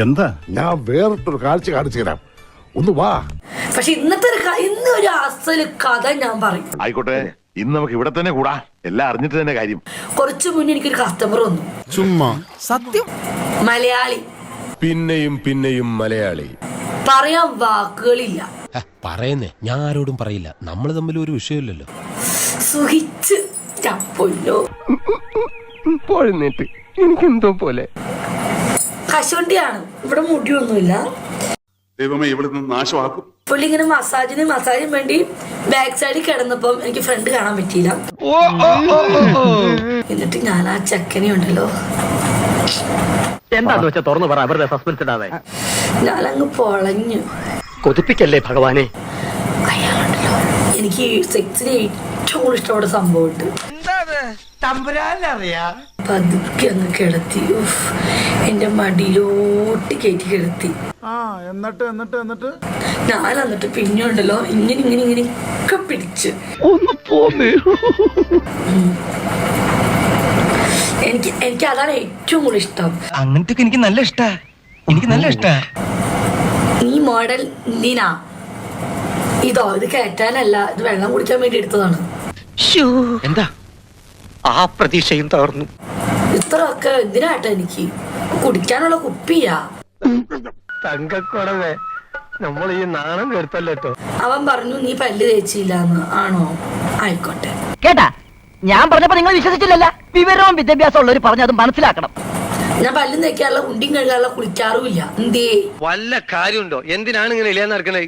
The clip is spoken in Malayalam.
എന്താ? ഞാൻ വേറിട്ടൊരു കാഴ്ച കാണിച്ചു തരാം. ഒന്ന് വാ. പക്ഷെ ഇന്നത്തെ ഒരു ഇന്ന് ഒരു അസൽ കഥ ഞാൻ പറയും. ആയിക്കോട്ടെ ഇന്ന് നമുക്ക് ഇവിടെ തന്നെ കൂടാ. എല്ലാം അറിഞ്ഞിട്ട് തന്നെ കാര്യം. കുറച്ചു മുന്നേ എനിക്കൊരു കസ്റ്റമർ വന്നു. ചുമ്മാ. സത്യം? മലയാളി. പിന്നെയും പിന്നെയും മലയാളി. പറയാൻ വാക്കുകളില്ല. പറയുന്നേ. ഞാൻ ആരോടും പറയില്ല. നമ്മൾ തമ്മിൽ ഒരു വിഷയമില്ലല്ലോ. സുഖിച്ച് പൊന്നോ പോഴുന്നേറ്റ് എനിക്കെന്തോ പോലെ. കശുവണ്ടിയാണ്. ഇവിടെ മുടിയൊന്നുമില്ല. ദൈവമേ ഇവിടെ നിന്ന് നാശമാക്കും. പുള്ളി ഇങ്ങനെ മസാജിന് മസാജിന് വേണ്ടി ബാക്ക് സൈഡിൽ കിടന്നപ്പം എനിക്ക് ഫ്രണ്ട് കാണാൻ പറ്റിയില്ല. എന്നിട്ട് ഞാൻ ആ ചെക്കനെ ഉണ്ടല്ലോ. എന്താന്ന് വെച്ചാ തുറന്നു പറ അവരുടെ സസ്പെൻസ് ഇടാതെ? ഞാനങ്ങ് പൊളഞ്ഞു. കൊതിപ്പിക്കല്ലേ ഭഗവാനെ? അയാളുണ്ടല്ലോ. എനിക്ക് സെക്സിന് ഏറ്റവും കൂടുതൽ ഇഷ്ടപ്പെട്ട സംഭവം ഉണ്ട് പതുക്കെ അങ്ങ് കിടത്തി. ഉഫ്, എന്റെ മടിയിലോട്ട് കയറ്റി കിടത്തി. ആ എന്നിട്ട് എന്നിട്ട് എന്നിട്ട്? ഞാൻ എന്നിട്ട് പിന്നെ ഉണ്ടല്ലോ ഇങ്ങനെ ഇങ്ങനെ ഇങ്ങനെ ഒക്കെ പിടിച്ച്. ഒന്ന് പോന്നേ. എനിക്ക് എനിക്ക് അതാണ് ഏറ്റവും കൂടുതൽ ഇഷ്ടം. അങ്ങനത്തെ എനിക്ക് നല്ല ഇഷ്ടാ. എനിക്ക് നല്ല ഇഷ്ടാ. ഈ മോഡൽ നീന. ഇതോ ഇത് കയറ്റാനല്ല ഇത് വെള്ളം കുടിക്കാൻ വേണ്ടി എടുത്തതാണ്. എന്താ? ആ പ്രതീക്ഷയും തകർന്നു. ഇത്ര എന്തിനാട്ടെ എനിക്ക് കുടിക്കാനുള്ള കുപ്പിയാ. തങ്കക്കുടവേ നമ്മൾ ഈ നാണം കേട്ടോ അവൻ പറഞ്ഞു നീ പല്ല് തേച്ചില്ലാന്ന്. ആണോ? ആയിക്കോട്ടെ. കേട്ടാ ഞാൻ പറഞ്ഞപ്പോ നിങ്ങൾ വിശ്വസിച്ചില്ലല്ല? വിവരവും വിദ്യാഭ്യാസം ഉള്ളവർ പറഞ്ഞത് മനസ്സിലാക്കണം. ഞാൻ പല്ലും തേക്കാറില്ല കുണ്ടിയും കഴുകാറില്ല കുളിക്കാറുമില്ല. എന്തേ? വല്ല കാര്യമുണ്ടോ? എന്തിനാണ് ഇങ്ങനെ ഇല്ലാന്ന് നടക്കണേ?